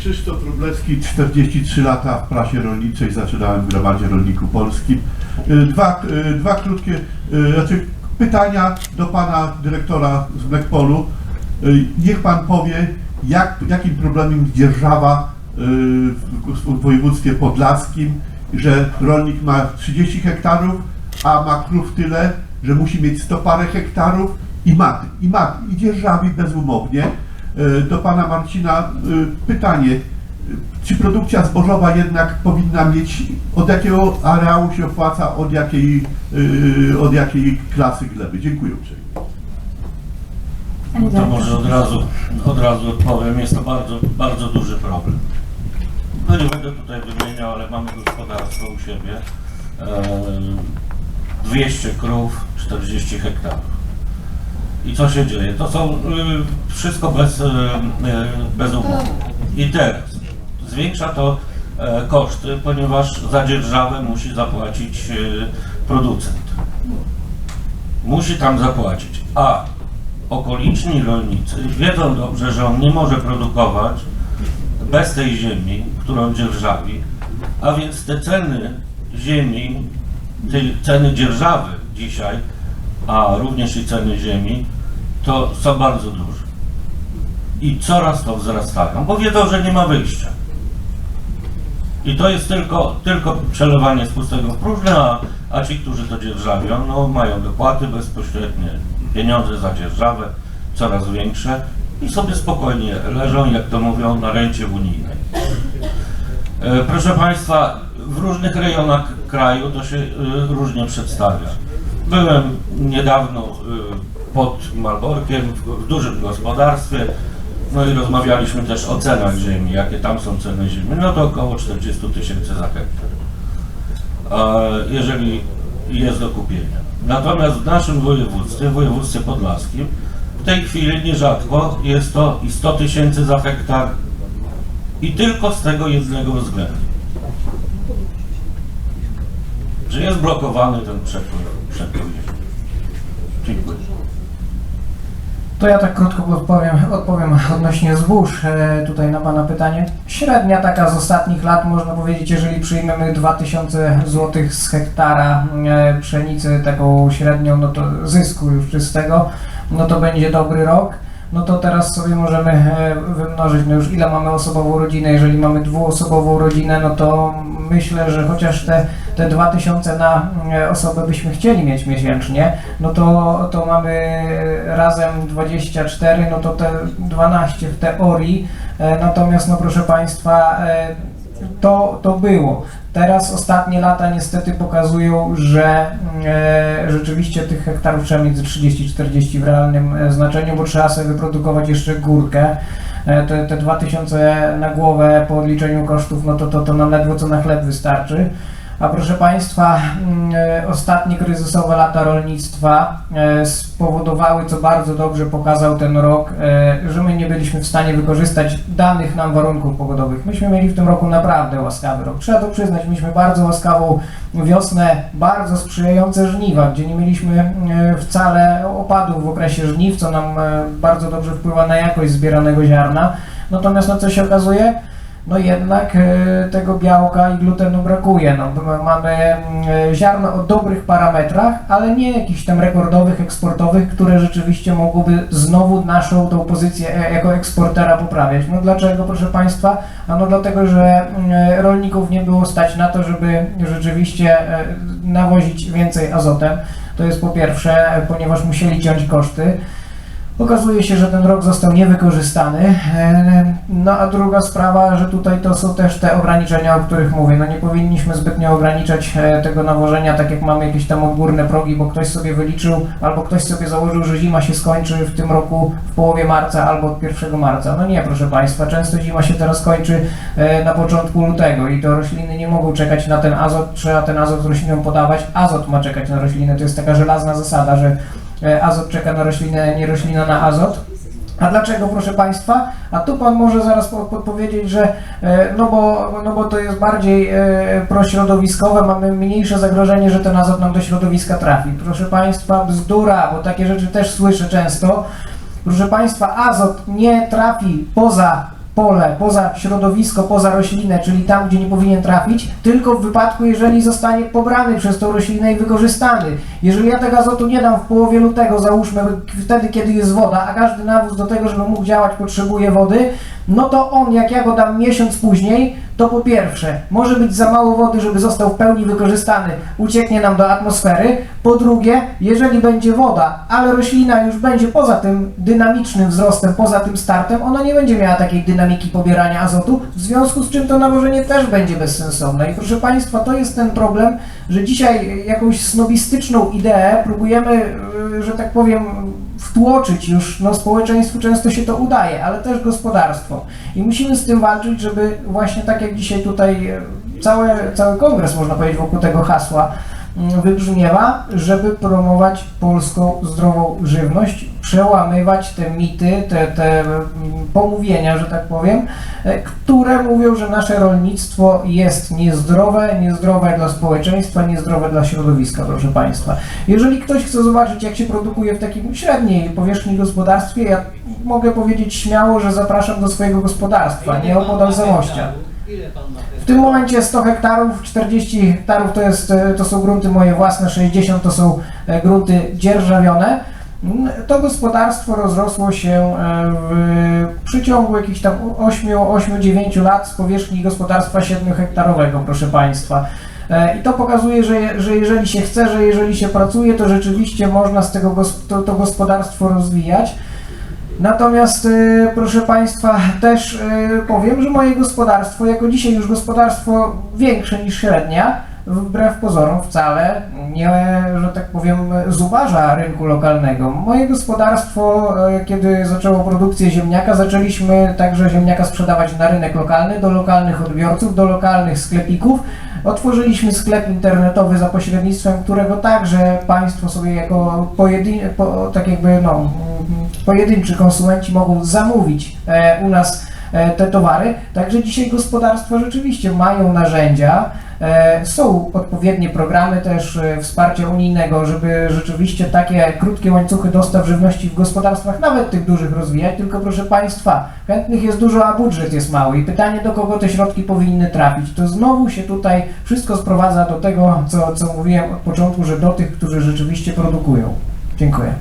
Krzysztof Wróblewski, 43 lata w prasie rolniczej, zaczynałem w Gromadzie Rolników Polskim. Y, Dwa, y, dwa krótkie y, znaczy pytania do pana dyrektora z Blackpolu. Niech pan powie, jak, jakim problemem dzierżawa w województwie podlaskim, że rolnik ma 30 hektarów, a ma krów tyle, że musi mieć 100 parę hektarów i ma, i ma, i dzierżawi bezumownie. E, Do pana Marcina e, pytanie, czy produkcja zbożowa jednak powinna mieć, od jakiego areału się opłaca, od jakiej, e, od jakiej klasy gleby? Dziękuję uprzejmie. To może od razu, od razu odpowiem. Jest to bardzo, bardzo duży problem. No nie będę tutaj wymieniał, ale mamy gospodarstwo u siebie. E, 200 krów, 40 hektarów. I co się dzieje? To są y, wszystko bez, y, y, bez umowy. I teraz zwiększa to e, koszty, ponieważ za dzierżawę musi zapłacić y, producent. Musi tam zapłacić. A okoliczni rolnicy wiedzą dobrze, że on nie może produkować bez tej ziemi, którą dzierżawi, a więc te ceny ziemi, te ceny dzierżawy dzisiaj, a również i ceny ziemi, to są bardzo duże. I coraz to wzrastają, bo wiedzą, że nie ma wyjścia. I to jest tylko, tylko przelewanie z pustego w próżne, a, a ci, którzy to dzierżawią, no, mają dopłaty bezpośrednie, pieniądze za dzierżawę coraz większe i sobie spokojnie leżą, jak to mówią, na rencie unijnej. E, Proszę Państwa, w różnych rejonach kraju to się e, różnie przedstawia. Byłem niedawno e, pod Malborkiem w, dużym gospodarstwie, no i rozmawialiśmy też o cenach ziemi, jakie tam są ceny ziemi. No to około 40 tysięcy za hektar, jeżeli jest do kupienia. Natomiast w naszym województwie, w województwie podlaskim, w tej chwili nierzadko jest to i 100 tysięcy za hektar i tylko z tego jednego względu. Że jest blokowany ten przepływ. Dziękuję. To ja tak krótko odpowiem, odpowiem odnośnie zbóż e, tutaj na Pana pytanie. Średnia taka z ostatnich lat, można powiedzieć, jeżeli przyjmiemy 2000 zł z hektara e, pszenicy, taką średnią, no to zysku już czystego, no to będzie dobry rok. No to teraz sobie możemy e, wymnożyć, no już ile mamy osobową rodzinę, jeżeli mamy dwuosobową rodzinę, no to myślę, że chociaż te, te 2000 na e, osobę byśmy chcieli mieć miesięcznie, no to, to mamy razem 24, no to te 12 w teorii, e, natomiast no proszę Państwa, e, to, to było. Teraz ostatnie lata niestety pokazują, że e, rzeczywiście tych hektarów trzeba mieć ze 30-40 w realnym znaczeniu, bo trzeba sobie wyprodukować jeszcze górkę. E, te, te 2000 na głowę po odliczeniu kosztów, no to, to, to nam ledwo co na chleb wystarczy. A proszę Państwa, mm, e, ostatnie kryzysowe lata rolnictwa e, spowodowały, co bardzo dobrze pokazał ten rok, e, że my nie byliśmy w stanie wykorzystać danych nam warunków pogodowych. Myśmy mieli w tym roku naprawdę łaskawy rok. Trzeba to przyznać, mieliśmy bardzo łaskawą wiosnę, bardzo sprzyjające żniwa, gdzie nie mieliśmy wcale opadów w okresie żniw, co nam bardzo dobrze wpływa na jakość zbieranego ziarna. Natomiast no co się okazuje? No jednak e, tego białka i glutenu brakuje. No, mamy mm, e, ziarno o dobrych parametrach, ale nie jakichś tam rekordowych, eksportowych, które rzeczywiście mogłyby znowu naszą tą pozycję e, jako eksportera poprawiać. No dlaczego, proszę Państwa? Ano dlatego, że mm, rolników nie było stać na to, żeby rzeczywiście nawozić więcej azotem. To jest po pierwsze, ponieważ musieli ciąć koszty. Okazuje się, że ten rok został niewykorzystany. E, No a druga sprawa, że tutaj to są też te ograniczenia, o których mówię. No nie powinniśmy zbytnio ograniczać e, tego nawożenia, tak jak mamy jakieś tam odgórne progi, bo ktoś sobie wyliczył, albo ktoś sobie założył, że zima się skończy w tym roku w połowie marca albo od 1 marca. No nie, proszę Państwa, często zima się teraz kończy e, na początku lutego i to rośliny nie mogą czekać na ten azot, trzeba ten azot roślinom podawać, azot ma czekać na rośliny. To jest taka żelazna zasada, że azot czeka na roślinę, nie roślina na azot. A dlaczego, proszę Państwa? A tu Pan może zaraz po- podpowiedzieć, że e, no bo, no bo to jest bardziej e, prośrodowiskowe, mamy mniejsze zagrożenie, że ten azot nam do środowiska trafi. Proszę Państwa, bzdura, bo takie rzeczy też słyszę często. Proszę Państwa, azot nie trafi poza pole, poza środowisko, poza roślinę, czyli tam, gdzie nie powinien trafić, tylko w wypadku, jeżeli zostanie pobrany przez tą roślinę i wykorzystany. Jeżeli ja tego azotu nie dam w połowie lutego, załóżmy wtedy, kiedy jest woda, a każdy nawóz do tego, żeby mógł działać, potrzebuje wody, no to on, jak ja go dam miesiąc później, to po pierwsze, może być za mało wody, żeby został w pełni wykorzystany, ucieknie nam do atmosfery. Po drugie, jeżeli będzie woda, ale roślina już będzie poza tym dynamicznym wzrostem, poza tym startem, ona nie będzie miała takiej dynamiki pobierania azotu, w związku z czym to nawożenie też będzie bezsensowne. I proszę Państwa, to jest ten problem, że dzisiaj jakąś snobistyczną ideę próbujemy, yy, że tak powiem, wtłoczyć już, no społeczeństwu często się to udaje, ale też gospodarstwo. I musimy z tym walczyć, żeby właśnie tak jak dzisiaj tutaj e, całe, cały kongres, można powiedzieć, wokół tego hasła mm, wybrzmiewa, żeby promować polską zdrową żywność, przełamywać te mity, te, te mm, pomówienia, że tak powiem, e, które mówią, że nasze rolnictwo jest niezdrowe, niezdrowe dla społeczeństwa, niezdrowe dla środowiska, proszę Państwa. Jeżeli ktoś chce zobaczyć, jak się produkuje w takim średniej powierzchni gospodarstwie, ja mogę powiedzieć śmiało, że zapraszam do swojego gospodarstwa, nie opodal Zamościa. W tym momencie 100 hektarów, 40 hektarów to, jest, e, to są grunty moje własne, 60 to są e, grunty dzierżawione. Mm, To gospodarstwo rozrosło się e, w przeciągu jakichś tam 8-9 lat z powierzchni gospodarstwa 7-hektarowego, proszę Państwa. I to pokazuje, że, że jeżeli się chce, że jeżeli się pracuje, to rzeczywiście można z tego to, to gospodarstwo rozwijać. Natomiast, e, proszę Państwa, też e, powiem, że moje gospodarstwo, jako dzisiaj już gospodarstwo większe niż średnia, wbrew pozorom wcale nie, że tak powiem, zubaża rynku lokalnego. Moje gospodarstwo, e, kiedy zaczęło produkcję ziemniaka, zaczęliśmy także ziemniaka sprzedawać na rynek lokalny, do lokalnych odbiorców, do lokalnych sklepików. Otworzyliśmy sklep internetowy za pośrednictwem którego także Państwo sobie jako pojedyn- po, tak jakby no, pojedynczy konsumenci mogą zamówić e, u nas e, te towary. Także dzisiaj gospodarstwa rzeczywiście mają narzędzia, e, są odpowiednie programy też wsparcia unijnego, żeby rzeczywiście takie krótkie łańcuchy dostaw żywności w gospodarstwach, nawet tych dużych rozwijać, tylko proszę Państwa, chętnych jest dużo, a budżet jest mały i pytanie do kogo te środki powinny trafić. To znowu się tutaj wszystko sprowadza do tego, co, co mówiłem od początku, że do tych, którzy rzeczywiście produkują. Dziękuję.